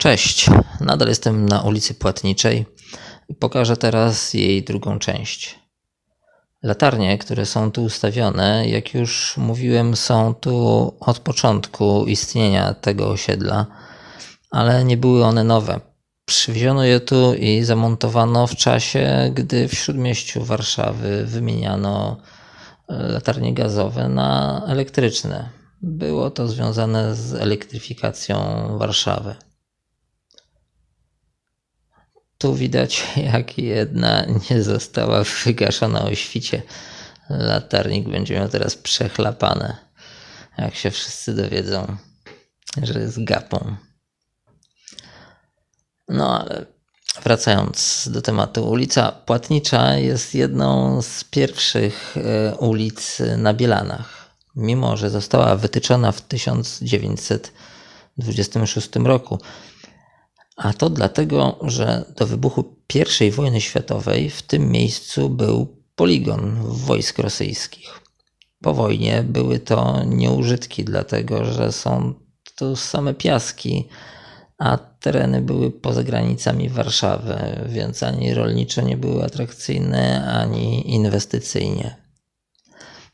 Cześć, nadal jestem na ulicy Płatniczej i pokażę teraz jej drugą część. Latarnie, które są tu ustawione, jak już mówiłem, są tu od początku istnienia tego osiedla, ale nie były one nowe. Przywieziono je tu i zamontowano w czasie, gdy w śródmieściu Warszawy wymieniano latarnie gazowe na elektryczne. Było to związane z elektryfikacją Warszawy. Tu widać, jak jedna nie została wygaszona o świcie. Latarnik będzie miał teraz przechlapane, jak się wszyscy dowiedzą, że jest gapą. No ale wracając do tematu, ulica Płatnicza jest jedną z pierwszych e, ulic na Bielanach. Mimo, że została wytyczona w 1926 roku, a to dlatego, że do wybuchu I wojny światowej w tym miejscu był poligon wojsk rosyjskich. Po wojnie były to nieużytki, dlatego że są to same piaski, a tereny były poza granicami Warszawy, więc ani rolniczo nie były atrakcyjne, ani inwestycyjnie.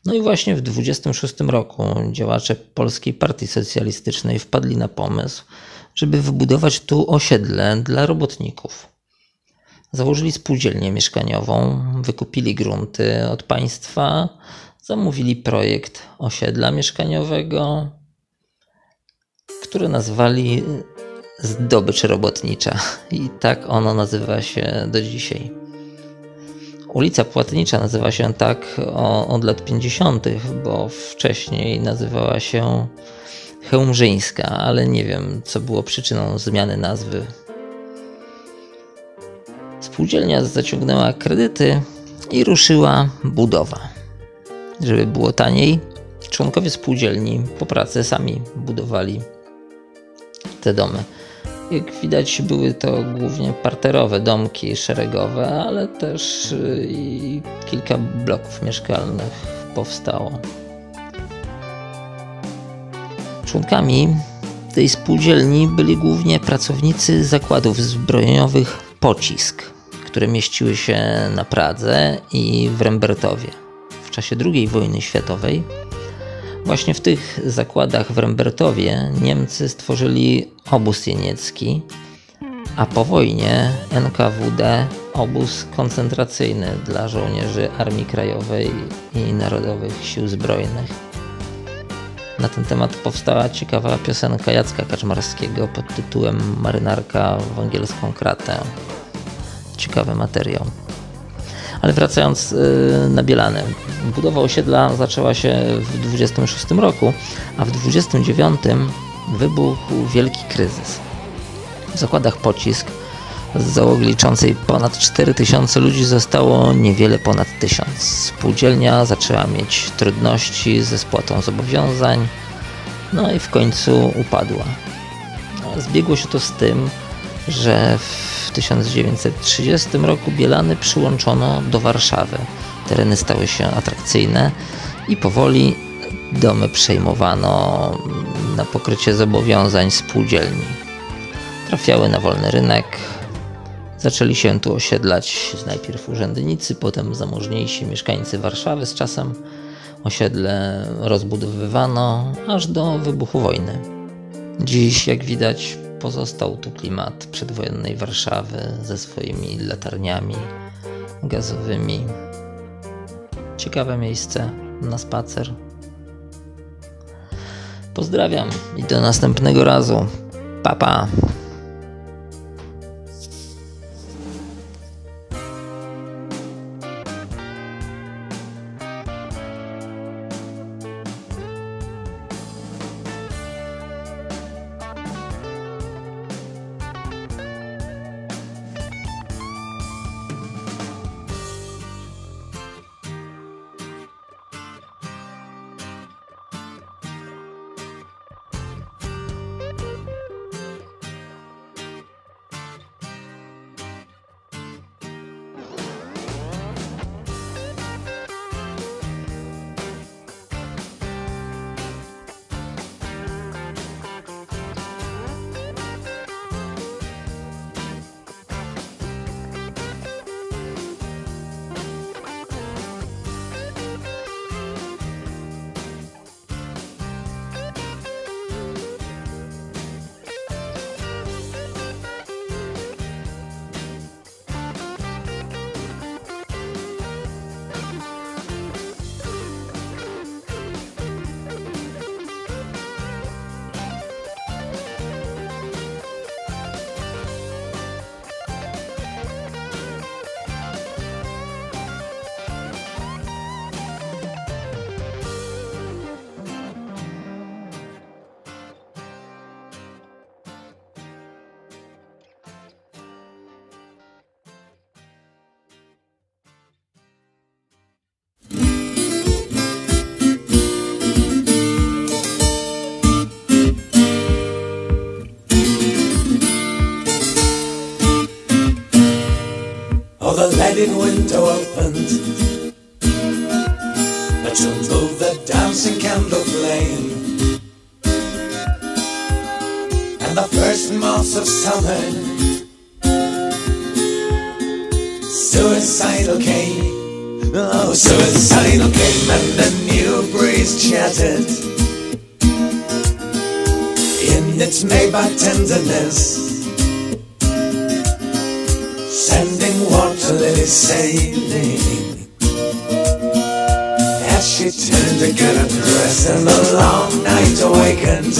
No i właśnie w 26 roku działacze Polskiej Partii Socjalistycznej wpadli na pomysł, żeby wybudować tu osiedle dla robotników. Założyli spółdzielnię mieszkaniową, wykupili grunty od państwa, zamówili projekt osiedla mieszkaniowego, który nazwali Zdobycz Robotnicza. I tak ono nazywa się do dzisiaj. Ulica Płatnicza nazywa się tak od lat 50., bo wcześniej nazywała się Chełmżyńska, ale nie wiem, co było przyczyną zmiany nazwy. Spółdzielnia zaciągnęła kredyty i ruszyła budowa. Żeby było taniej, członkowie spółdzielni po pracy sami budowali te domy. Jak widać, były to głównie parterowe domki szeregowe, ale też y, i kilka bloków mieszkalnych powstało. Członkami tej spółdzielni byli głównie pracownicy zakładów zbrojeniowych Pocisk, które mieściły się na Pradze i w Rembertowie. W czasie II wojny światowej właśnie w tych zakładach w Rembertowie Niemcy stworzyli obóz jeniecki, a po wojnie NKWD obóz koncentracyjny dla żołnierzy Armii Krajowej i Narodowych Sił Zbrojnych. Na ten temat powstała ciekawa piosenka Jacka Kaczmarskiego pod tytułem Marynarka w angielską kratę. Ciekawy materiał. Ale wracając yy, na Bielany. Budowa osiedla zaczęła się w 26 roku, a w 29 wybuchł wielki kryzys. W zakładach pocisk z załogi liczącej ponad 4000 ludzi zostało niewiele ponad 1000. Spółdzielnia zaczęła mieć trudności ze spłatą zobowiązań, no i w końcu upadła. Zbiegło się to z tym, że w 1930 roku Bielany przyłączono do Warszawy. Tereny stały się atrakcyjne i powoli domy przejmowano na pokrycie zobowiązań spółdzielni. Trafiały na wolny rynek, Zaczęli się tu osiedlać najpierw urzędnicy, potem zamożniejsi mieszkańcy Warszawy. Z czasem osiedle rozbudowywano aż do wybuchu wojny. Dziś, jak widać, pozostał tu klimat przedwojennej Warszawy ze swoimi latarniami gazowymi. Ciekawe miejsce na spacer. Pozdrawiam i do następnego razu. Pa pa. window opened. I turned over the dancing candle flame. And the first months of summer, suicidal came. Oh, suicidal came and the new breeze chattered. In its made by tenderness. Sailing. As she turned to get a dress and the long night awakened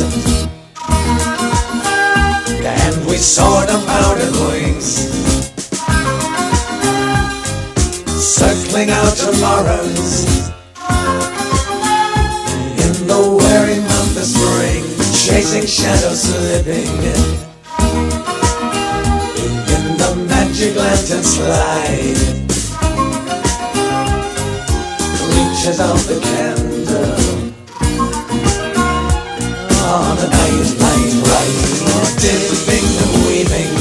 And we saw the powdered wings Circling out tomorrows In the weary month of spring Chasing shadows slipping magic lantern slide reaches out the candle. On a night light right, dipping and weaving,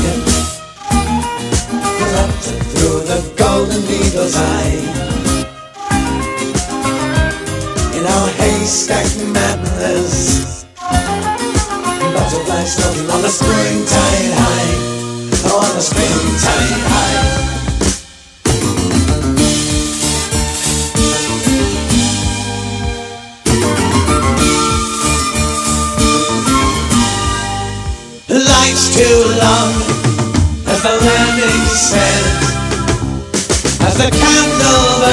through the golden needle's eye. In our haystack said, as the candle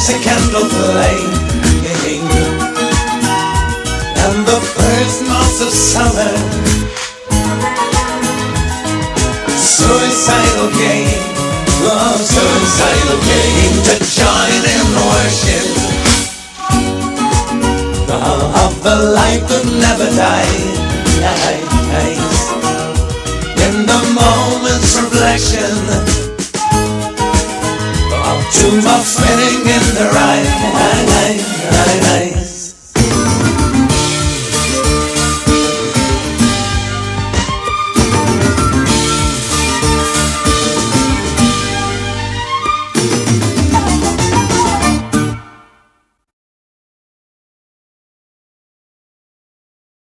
dancing candle flame And the first months of summer. Suicidal game Oh, suicidal game To join in worship. Of the light that never dies muffling in the right hand.